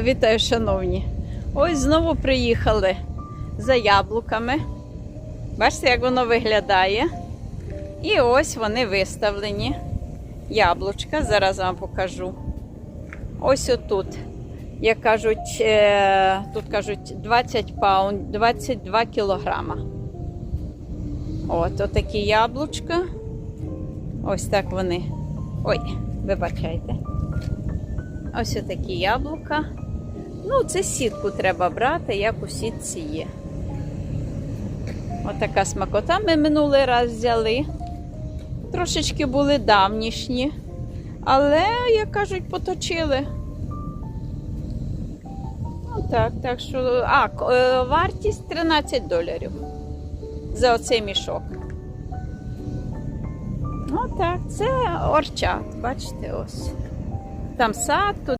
Вітаю, шановні. Ось знову приїхали за яблуками. Бачите, як воно виглядає. І ось вони виставлені. Яблучка. Зараз вам покажу. Ось отут. Як кажуть, е, тут кажуть 20 паунд, 22 кілограма. От, отакі яблучка. Ось так вони. Ой, вибачайте. Ось отакі яблука. Ну, це сітку треба брати, як у сітці є. Отака смакота ми минулий раз взяли. Трошечки були давнішні, але, як кажуть, поточили. Отак, так так що. А, е, вартість 13 доларів за оцей мішок. Отак, це орчат, бачите, ось. Там сад, тут